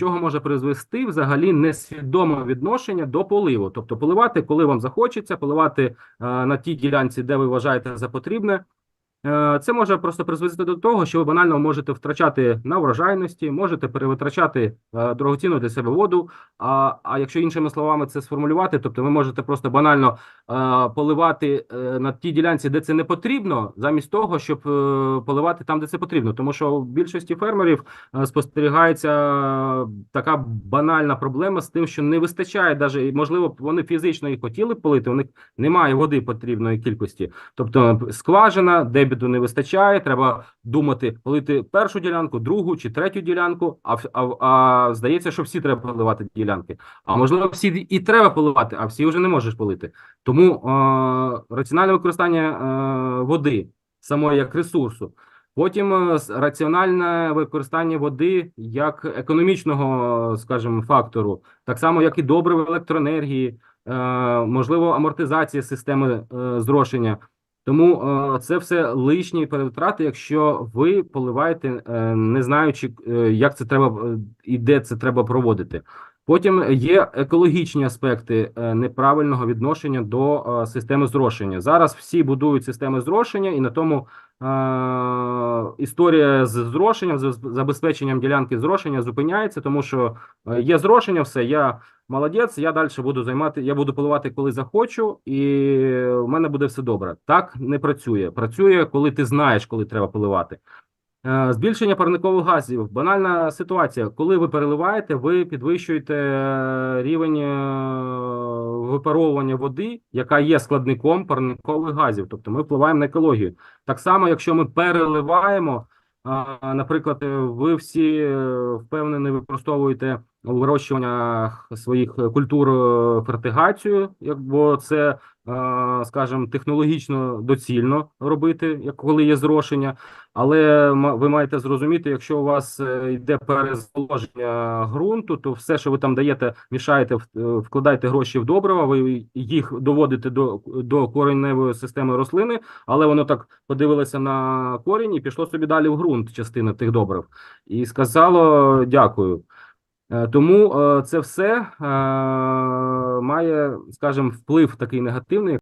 чого може призвести взагалі несвідоме відношення до поливу. Тобто поливати, коли вам захочеться, поливати е, на тій ділянці, де ви вважаєте за потрібне. Е, Це може просто призвести до того, що ви банально можете втрачати на врожайності, можете перевитрачати е, дорогоцінну для себе воду. А, а якщо іншими словами це сформулювати, тобто ви можете просто банально е, поливати на тій ділянці, де це не потрібно, замість того, щоб поливати там, де це потрібно. Тому що в більшості фермерів спостерігається така банальна проблема з тим, що не вистачає, навіть можливо, вони фізично і хотіли полити, у них немає води потрібної кількості. Тобто скважина, дебіту не вистачає. Треба думати, полити першу ділянку, другу чи третю ділянку. А, а, а здається, що всі треба поливати ділянки. А можливо, всі і треба поливати, а всі вже не можеш полити. Тому е, раціональне використання е, води самої як ресурсу. Потім е, раціональне використання води як економічного, скажімо, фактору, так само як і добрив електроенергії, е, можливо, амортизація системи е, зрошення. Тому е, це все лишні перетрати, якщо ви поливаєте, е, не знаючи, е, як це треба і де це треба проводити. Потім є екологічні аспекти е, неправильного відношення до е, системи зрошення. Зараз всі будують системи зрошення, і на тому е, історія з зрошенням, з забезпеченням ділянки зрошення зупиняється, тому що е, є зрошення, все, я молодець, я далі буду займати, я буду поливати, коли захочу, і в мене буде все добре. Так не працює. Працює, коли ти знаєш, коли треба поливати. Е, Збільшення парникових газів. Банальна ситуація. Коли ви переливаєте, ви підвищуєте е, рівень е, випаровування води, яка є складником парникових газів. Тобто ми впливаємо на екологію. Так само, якщо ми переливаємо, наприклад, ви всі впевнені використовуєте у вирощуваннях своїх культур е, фертигацію, бо це, е, скажімо, технологічно доцільно робити, як коли є зрошення. Але ви маєте зрозуміти, якщо у вас е, йде перезволоження ґрунту, то все, що ви там даєте, мішаєте, е, вкладаєте гроші в добрива, ви їх доводите до, до кореневої системи рослини, але воно так подивилося на корінь і пішло собі далі в ґрунт, частина тих добрив, і сказало дякую. Е, Тому е, це все е, має, скажімо, вплив такий негативний.